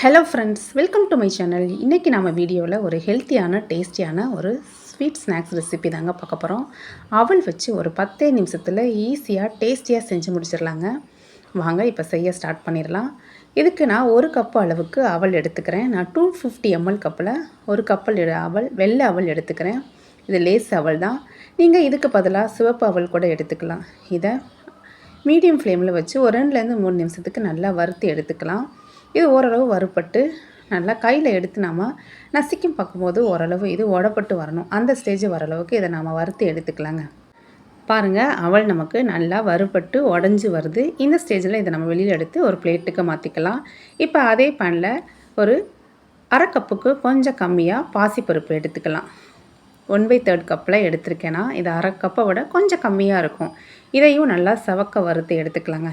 Hello friends welcome to my channel இன்றைக்கி நம்ம வீடியோவில் ஒரு ஹெல்த்தியான டேஸ்டியான ஒரு ஸ்வீட் ஸ்நாக்ஸ் ரெசிபி தாங்க பார்க்க போகிறோம் அவல் வச்சு ஒரு பத்தே நிமிஷத்தில் ஈஸியாக டேஸ்டியாக செஞ்சு முடிச்சிடலாங்க. வாங்க இப்போ செய்ய ஸ்டார்ட் பண்ணிடலாம். இதுக்கு நான் ஒரு கப்பு அளவுக்கு அவல் எடுத்துக்கிறேன். நான் டூ ஃபிஃப்டி எம்எல் கப்பில் ஒரு கப்பல் அவல் வெள்ளை அவல் எடுத்துக்கிறேன். இது லேஸ் அவல் தான். நீங்கள் இதுக்கு பதிலாக சிவப்பு அவல் கூட எடுத்துக்கலாம். இதை மீடியம் ஃப்ளேமில் வச்சு ஒரு ரெண்டுலேருந்து மூணு நிமிஷத்துக்கு நல்லா வறுத்து எடுத்துக்கலாம். இது ஓரளவு வறுப்பட்டு நல்லா கையில் எடுத்து நாம் நசிக்கும் பார்க்கும்போது ஓரளவு இது உடப்பட்டு வரணும். அந்த ஸ்டேஜ் வர அளவுக்கு இதை நாம் வறுத்து எடுத்துக்கலாங்க. பாருங்கள் அவள் நமக்கு நல்லா வறுபட்டு உடஞ்சி வருது. இந்த ஸ்டேஜில் இதை நம்ம வெளியில் எடுத்து ஒரு பிளேட்டுக்கு மாற்றிக்கலாம் இப்போ அதே பேனில் ஒரு அரை கப்புக்கு கொஞ்சம் கம்மியாக பாசிப்பருப்பு எடுத்துக்கலாம். ஒன் பை தேர்ட் கப்பில் எடுத்திருக்கேன்னா இது அரை கப்பை விட கொஞ்சம் கம்மியாக இருக்கும். இதையும் நல்லா சவக்க வறுத்து எடுத்துக்கலாங்க.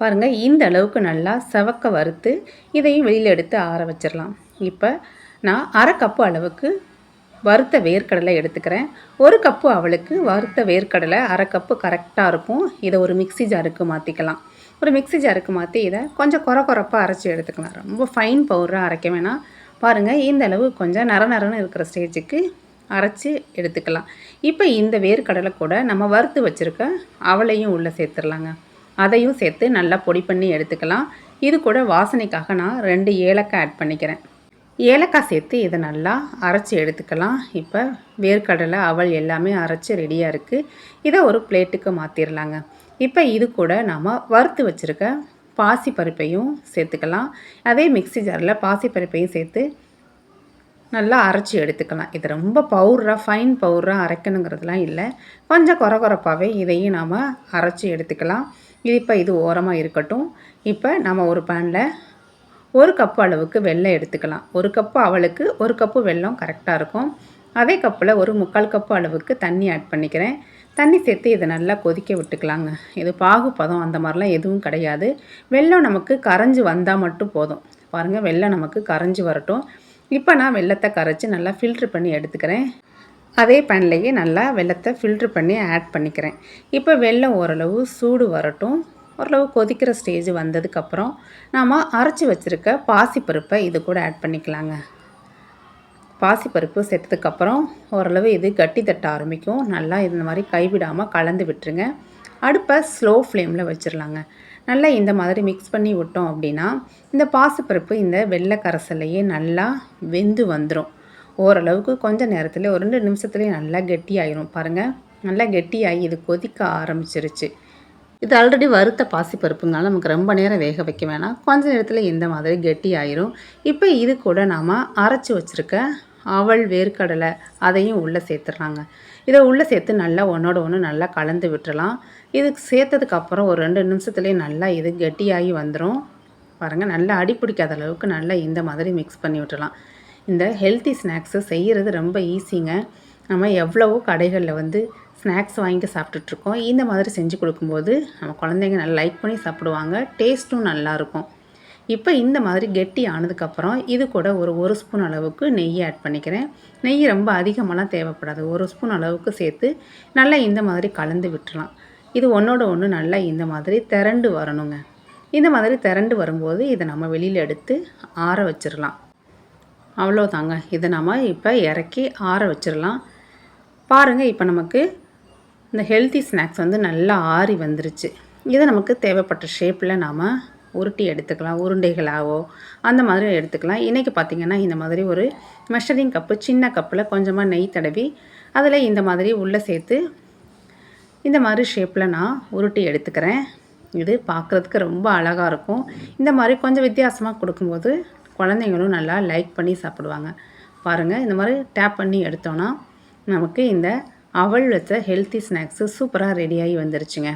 பாருங்கள் இந்த அளவுக்கு நல்லா செவக்க வறுத்து இதையும் வெளியில் எடுத்து ஆற வச்சிடலாம் இப்போ நான் அரை கப்பு அளவுக்கு வறுத்த வேர்க்கடலை எடுத்துக்கிறேன். ஒரு கப்பு அவளுக்கு வறுத்த வேர்க்கடலை அரை கப்பு கரெக்டாக இருக்கும். இதை ஒரு மிக்சி ஜாருக்கு மாற்றிக்கலாம் ஒரு மிக்சி ஜாருக்கு மாற்றி இதை கொஞ்சம் குறை குறப்பாக அரைச்சி எடுத்துக்கலாம். ரொம்ப ஃபைன் பவுடராக அரைக்க வேணாம். பாருங்கள் இந்த அளவு கொஞ்சம் நர நரன்னு இருக்கிற ஸ்டேஜுக்கு அரைச்சி எடுத்துக்கலாம். இப்போ இந்த வேர்க்கடலை கூட நம்ம வறுத்து வச்சுருக்க அவளையும் உள்ளே சேர்த்துடலாங்க அதையும் சேர்த்து நல்லா பொடி பண்ணி எடுத்துக்கலாம். இது கூட வாசனைக்காக நான் ரெண்டு ஏலக்காய் ஆட் பண்ணிக்கிறேன். ஏலக்காய் சேர்த்து இதை நல்லா அரைச்சி எடுத்துக்கலாம். இப்போ வேர்க்கடலை அவள் எல்லாமே அரைச்சி ரெடியாக இருக்குது இதை ஒரு பிளேட்டுக்கு மாற்றிடலாங்க இப்போ இது கூட நாம் வறுத்து வச்சுருக்க பாசி பருப்பையும் சேர்த்துக்கலாம். அதே மிக்சி ஜாரில் பாசி பருப்பையும் சேர்த்து நல்லா அரைச்சி எடுத்துக்கலாம். இது ரொம்ப பவுடராக ஃபைன் பவுடராக அரைக்கணுங்கிறதுலாம் இல்லை. கொஞ்சம் குறை குறைப்பாகவே இதையும் நாம் அரைச்சி எடுத்துக்கலாம். இது இப்போ இது ஓரமாக இருக்கட்டும். இப்போ நம்ம ஒரு பேனில் ஒரு கப்பு அளவுக்கு வெள்ளம் எடுத்துக்கலாம். ஒரு கப்பு அவளுக்கு ஒரு கப்பு வெல்லம் கரெக்டாக இருக்கும். அதே கப்பில் ஒரு முக்கால் கப்பு அளவுக்கு தண்ணி ஆட் பண்ணிக்கிறேன். தண்ணி சேர்த்து இதை நல்லா கொதிக்க விட்டுக்கலாங்க. இது பாகு பதம் அந்த மாதிரிலாம் எதுவும் கிடையாது. வெள்ளம் நமக்கு கரைஞ்சி வந்தால் மட்டும் போதும். பாருங்கள் வெள்ளம் நமக்கு கரைஞ்சி வரட்டும். இப்போ நான் வெள்ளத்தை கரைச்சி நல்லா ஃபில்ட்ரு பண்ணி எடுத்துக்கிறேன். அதே பேன்லேயே நல்லா வெள்ளத்தை ஃபில்ட்ரு பண்ணி ஆட் பண்ணிக்கிறேன். இப்போ வெள்ளம் ஓரளவு சூடு வரட்டும். ஓரளவு கொதிக்கிற ஸ்டேஜ் வந்ததுக்கப்புறம் நாம் அரைச்சி வச்சுருக்க பாசிப்பருப்பை இது கூட ஆட் பண்ணிக்கலாங்க. பாசிப்பருப்பு சேர்த்ததுக்கப்புறம் ஓரளவு இது கட்டி தட்ட ஆரம்பிக்கும். நல்லா இந்த மாதிரி கைவிடாமல் கலந்து விட்டுருங்க. அடுப்பை ஸ்லோ ஃப்ளேமில் வச்சிடலாங்க நல்லா இந்த மாதிரி மிக்ஸ் பண்ணி விட்டோம் அப்படின்னா இந்த பாசிப்பருப்பு இந்த வெள்ளை கரசலையே நல்லா வெந்து வந்துடும் ஓரளவுக்கு கொஞ்சம் நேரத்தில் ஒரு ரெண்டு நிமிஷத்துலேயே நல்லா கெட்டியாயிரும். பாருங்கள் நல்லா கெட்டியாகி இது கொதிக்க ஆரம்பிச்சிருச்சு. இது ஆல்ரெடி வறுத்த பாசிப்பருப்புங்கனால நமக்கு ரொம்ப நேரம் வேக வைக்க வேணாம். கொஞ்ச நேரத்தில் இந்த மாதிரி கெட்டி ஆயிரும் இப்போ இது கூட நாம் அரைச்சி வச்சுருக்க அவள் வேர்க்கடலை அதையும் உள்ளே சேர்த்துட்றாங்க இதை உள்ளே சேர்த்து நல்லா ஒன்றோட ஒன்று நல்லா கலந்து விட்டுறலாம். இதுக்கு சேர்த்ததுக்கப்புறம் ஒரு ரெண்டு நிமிஷத்துலேயே நல்லா இது கெட்டியாகி வந்துடும் பாருங்கள் நல்லா அடி பிடிக்காத அளவுக்கு நல்லா இந்த மாதிரி மிக்ஸ் பண்ணி விட்டுலாம் இந்த ஹெல்த்தி ஸ்நாக்ஸு செய்கிறது ரொம்ப ஈஸிங்க நம்ம எவ்வளவோ கடைகளில் வந்து ஸ்நாக்ஸ் வாங்கி சாப்பிட்டுட்ருக்கோம் இந்த மாதிரி செஞ்சு கொடுக்கும்போது நம்ம குழந்தைங்க நல்லா லைக் பண்ணி சாப்பிடுவாங்க. டேஸ்ட்டும் நல்லாயிருக்கும் இப்போ இந்த மாதிரி கெட்டி ஆனதுக்கப்புறம் இது கூட ஒரு ஒரு ஸ்பூன் அளவுக்கு நெய் ஆட் பண்ணிக்கிறேன். நெய் ரொம்ப அதிகமாகலாம் தேவைப்படாது. ஒரு ஸ்பூன் அளவுக்கு சேர்த்து நல்லா இந்த மாதிரி கலந்து விட்டுலாம் இது ஒன்றோட ஒன்று நல்லா இந்த மாதிரி திரண்டு வரணுங்க. இந்த மாதிரி திரண்டு வரும்போது இதை நம்ம வெளியில் எடுத்து ஆற வச்சிடலாம் அவ்வளோதாங்க இதை நம்ம இப்போ இறக்கி ஆற வச்சிடலாம் பாருங்கள் இப்போ நமக்கு இந்த ஹெல்த்தி ஸ்நாக்ஸ் வந்து நல்லா ஆறி வந்துருச்சு. இதை நமக்கு தேவைப்பட்ட ஷேப்பில் நாம் உருட்டி எடுத்துக்கலாம் உருண்டைகளாகவோ அந்த மாதிரி எடுத்துக்கலாம். இன்றைக்கி பார்த்திங்கன்னா இந்த மாதிரி ஒரு மெஷரிங் கப்பு சின்ன கப்பில் கொஞ்சமாக நெய் தடவி அதில் இந்த மாதிரி உள்ளே சேர்த்து இந்த மாதிரி ஷேப்பில் நான் உருட்டி எடுத்துக்கிறேன். இது பார்க்குறதுக்கு ரொம்ப அழகாக இருக்கும். இந்த மாதிரி கொஞ்சம் வித்தியாசமாக கொடுக்கும்போது குழந்தைங்களும் நல்லா லைக் பண்ணி சாப்பிடுவாங்க. பாருங்கள் இந்த மாதிரி டேப் பண்ணி எடுத்தோன்னா நமக்கு இந்த அவள் வச்ச ஹெல்த்தி ஸ்நாக்ஸு சூப்பராக ரெடியாகி வந்துருச்சுங்க.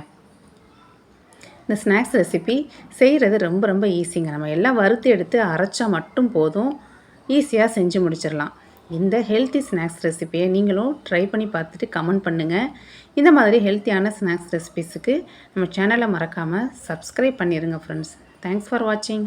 இந்த ஸ்நாக்ஸ் ரெசிபி செய்கிறது ரொம்ப ரொம்ப ஈஸிங்க நம்ம எல்லாம் வறுத்து எடுத்து அரைச்சா மட்டும் போதும். ஈஸியாக செஞ்சு முடிச்சிடலாம். இந்த ஹெல்த்தி ஸ்நாக்ஸ் ரெசிப்பியை நீங்களும் ட்ரை பண்ணி பார்த்துட்டு கமெண்ட் பண்ணுங்கள் இந்த மாதிரி ஹெல்த்தியான ஸ்நாக்ஸ் ரெசிபிஸுக்கு நம்ம சேனலை மறக்காமல் சப்ஸ்கிரைப் பண்ணிடுங்க ஃப்ரெண்ட்ஸ் தேங்க்ஸ் ஃபார் வாட்சிங்